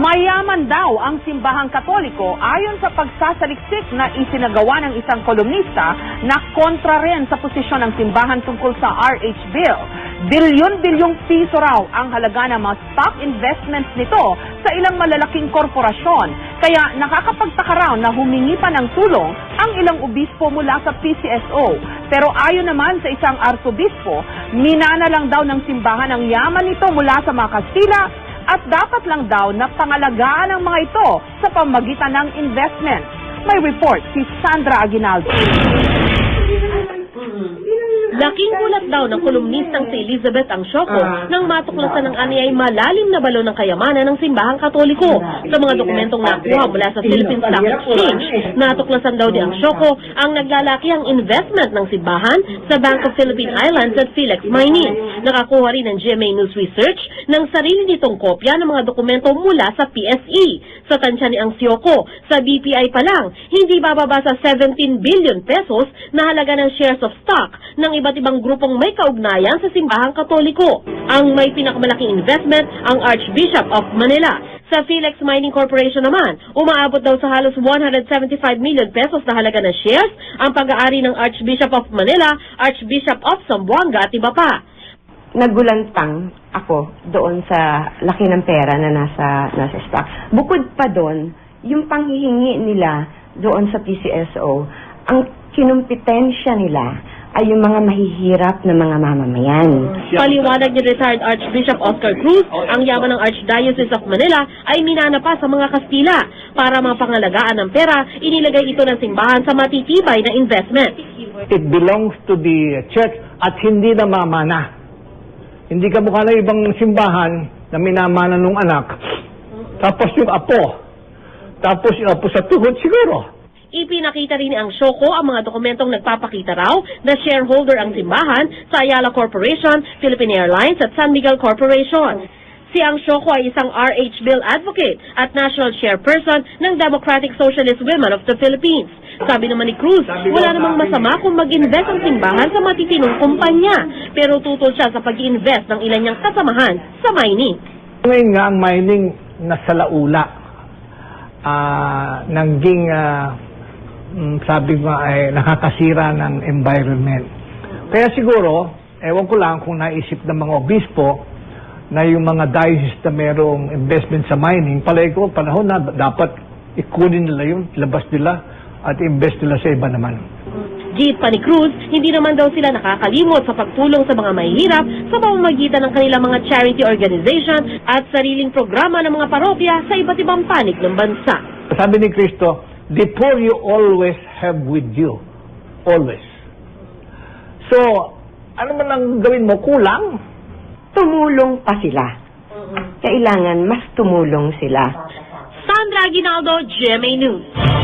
Mayaman daw ang simbahang katoliko ayon sa pagsasaliksik na isinagawa ng isang kolumnista na kontra rin sa posisyon ng simbahan tungkol sa RH Bill. Bilyon-bilyong piso raw ang halaga ng mga stock investments nito sa ilang malalaking korporasyon. Kaya nakakapagtaka raw na humingi pa ng tulong ang ilang obispo mula sa PCSO. Pero ayon naman sa isang arsobispo, minana lang daw ng simbahan ang yaman nito mula sa mga Kastila at dapat lang daw na pangalagaan ang mga ito sa pamagitan ng investment. May report si Sandra Aguinaldo. Laking gulat daw ng kolumnistang si Elizabeth Angshoko Ah. nang matuklasan ng ani ay malalim na balon ng kayamanan ng simbahang katoliko. Sa mga dokumentong nakuha mula sa Philippine Stock Exchange, natuklasan daw ni Angshoko ang naglalaki ang investment ng simbahan sa Bank of Philippine Islands at Philex Mining. Nakakuha rin ng GMA News Research ng sarili nitong kopya ng mga dokumento mula sa PSE. Sa tansya ni Angsyoko, sa BPI pa lang, hindi bababa sa 17 billion pesos na halaga ng shares of stock ng iba't ibang grupong may kaugnayan sa simbahang katoliko. Ang may pinakamalaking investment ang Archbishop of Manila. Sa Philex Mining Corporation naman, umaabot daw sa halos 175 million pesos na halaga ng shares ang pag-aari ng Archbishop of Manila, Archbishop of Zamboanga at iba pa. Nagulantang ako doon sa laki ng pera na nasa nasa stock. Bukod pa doon, yung panghihingi nila doon sa PCSO, ang kinumpitensya nila ay yung mga mahihirap na mga mamamayan. Paliwanag ni retired Archbishop Oscar Cruz, ang yaman ng Archdiocese of Manila ay minana pa sa mga Kastila. Para mapangalagaan ng pera, inilagay ito ng simbahan sa matitibay na investment. it belongs to the church at hindi na mamana. Hindi ka mukha ng ibang simbahan na minamana nung anak. Tapos yung apo. Tapos yung apo sa tuhod siguro. Ipinakita rin ang Shoko ang mga dokumentong nagpapakita raw na shareholder ang simbahan sa Ayala Corporation, Philippine Airlines at San Miguel Corporation. Si Ang Shoko ay isang RH Bill advocate at national chairperson ng Democratic Socialist Women of the Philippines. Sabi naman ni Cruz, wala namang masama kung mag-invest ang simbahan sa matitinong kumpanya, pero tutol siya sa pag-invest ng ilan niyang kasamahan sa mining. Ngayon nga ang mining nasa laula. Ah, naging, ah, mm, sabi ko ay nakakasira ng environment. Kaya siguro, ewan ko lang kung naisip ng mga obispo na yung mga diocese na merong investment sa mining, palay ko, panahon na dapat ikunin nila yun, labas nila, at invest nila sa iba naman. Pa ni Cruz, hindi naman daw sila nakakalimot sa pagtulong sa mga mahihirap sa pamamagitan ng kanilang mga charity organization at sariling programa ng mga parokya sa iba't ibang panig ng bansa. Sabi ni Kristo, the poor you always have with you. Always. So, ano man ang gawin mo, kulang. Tumulong pa sila. Kailangan mas tumulong sila. Sandra Aguinaldo, GMA News.